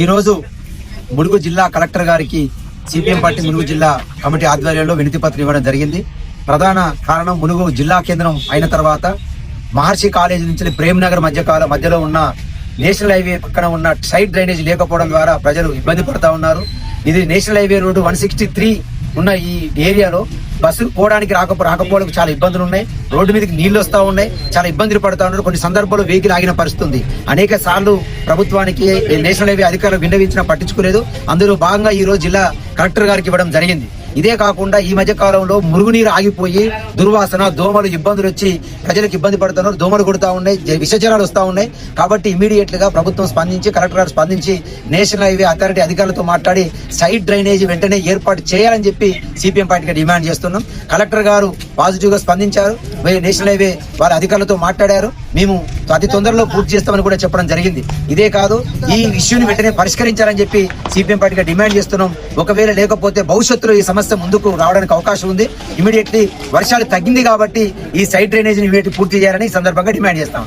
ఈరోజు ములుగు జిల్లా కలెక్టర్ గారికి సిపిఎం పార్టీ ములుగు జిల్లా కమిటీ ఆధ్వర్యంలో వినతి పత్రం ఇవ్వడం జరిగింది. ప్రధాన కారణం ములుగు జిల్లా కేంద్రం అయిన తర్వాత మహర్షి కాలేజీ నుంచి ప్రేమ్ నగర్ మధ్య కాల మధ్యలో ఉన్న నేషనల్ హైవే పక్కన ఉన్న సైడ్ డ్రైనేజ్ లేకపోవడం ద్వారా ప్రజలు ఇబ్బంది పడతా ఉన్నారు. ఇది national highway road one sixty three ఉన్న ఈ ఏరియాలో బస్సు పోవడానికి రాకపో రాకపోవడానికి చాలా ఇబ్బందులు ఉన్నాయి. రోడ్డు మీదకి నీళ్ళు వస్తూ ఉన్నాయి. చాలా ఇబ్బందులు పడుతూ ఉన్నారు. కొన్ని సందర్భాల్లో వెహికల్ ఆగిన పరిస్థితి ఉంది అనేక సార్లు ప్రభుత్వానికి నేషనల్ హైవే అధికారులు విన్నవించినా పట్టించుకోలేదు. అందులో భాగంగా ఈ రోజు జిల్లా కలెక్టర్ గారికి ఇవ్వడం జరిగింది. ఇదే కాకుండా ఈ మధ్య కాలంలో మురుగునీరు ఆగిపోయి దుర్వాసన దోమలు ఇబ్బందులు వచ్చి ప్రజలకు ఇబ్బంది పడుతున్నారు దోమలు కొడుతూ ఉన్నాయి జ- వస్తూ ఉన్నాయి. కాబట్టి ఇమీడియట్గా ప్రభుత్వం స్పందించి కలెక్టర్ గారు స్పందించి నేషనల్ హైవే అథారిటీ అధికారులతో మాట్లాడి సైడ్ డ్రైనేజీ వెంటనే ఏర్పాటు చేయాలని చెప్పి సిపిఎం పార్టీకి డిమాండ్ చేస్తున్నాం. కలెక్టర్ గారు పాజిటివ్గా స్పందించారు నేషనల్ హైవే వారి అధికారులతో మాట్లాడారు. మేము అతి తొందరలో పూర్తి చేస్తామని కూడా చెప్పడం జరిగింది. ఇదే కాదు ఈ ఇష్యూని వెంటనే పరిష్కరించాలని చెప్పి సిపిఎం పార్టీగా డిమాండ్ చేస్తున్నాం. ఒకవేళ లేకపోతే భవిష్యత్తులో ఈ సమస్య ముందుకు రావడానికి అవకాశం ఉంది. ఇమీడియట్లీ వర్షాలు తగ్గింది కాబట్టి ఈ సైడ్ డ్రైనేజ్ పూర్తి చేయాలని సందర్భంగా డిమాండ్ చేస్తాం.